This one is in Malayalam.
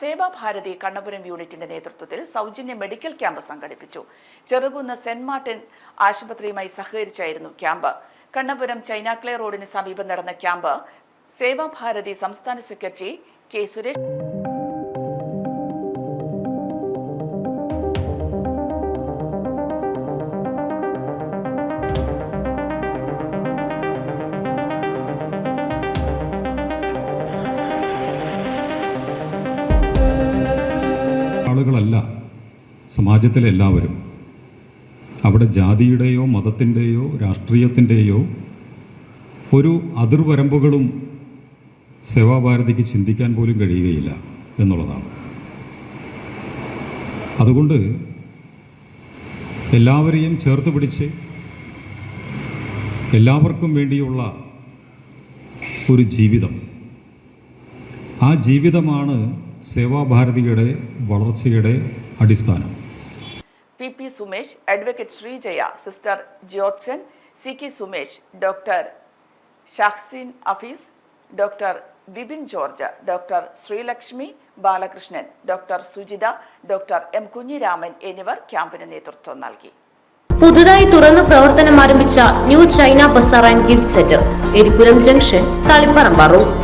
സേവാഭാരതി കണ്ണപുരം യൂണിറ്റിന്റെ നേതൃത്വത്തിൽ സൗജന്യ മെഡിക്കൽ ക്യാമ്പ് സംഘടിപ്പിച്ചു. ചെറുകുന്ന് സെന്റ് മാർട്ടിൻ ആശുപത്രിയുമായി സഹകരിച്ചായിരുന്നു ക്യാമ്പ്. കണ്ണപുരം ചൈനാക്ലേ റോഡിന് സമീപം നടന്ന ക്യാമ്പ് സേവാഭാരതി സംസ്ഥാന സെക്രട്ടറി കെ സുരേഷ് സമാജത്തിലെ എല്ലാവരും അവിടെ ജാതിയുടെയോ മതത്തിന്റെയോ രാഷ്ട്രീയത്തിന്റെയോ ഒരു അതിർവരമ്പുകളും സേവാഭാരതിക്ക് ചിന്തിക്കാൻ പോലും കഴിയുകയില്ല എന്നുള്ളതാണ്. അതുകൊണ്ട് എല്ലാവരെയും ചേർത്ത് പിടിച്ച് എല്ലാവർക്കും വേണ്ടിയുള്ള ഒരു ജീവിതം. ആ ജീവിതമാണ് സേവാഭാരതിയുടെ വളർച്ചയുടെ അടിസ്ഥാനം. P P Sumesh advocate Sreejaya sister Jyothsan C K Sumesh doctor Shahzeen Afees doctor Bibin George doctor Sreelakshmi Balakrishnan doctor Sujitha doctor M Kunhiraman എന്നിവർ ക്യാമ്പിന് നേതൃത്വം നൽകി. പുതുതായി തുറന്നു പ്രവർത്തനം ആരംഭിച്ച new China bazaar and gift centre Eripuram junction Taliparamba road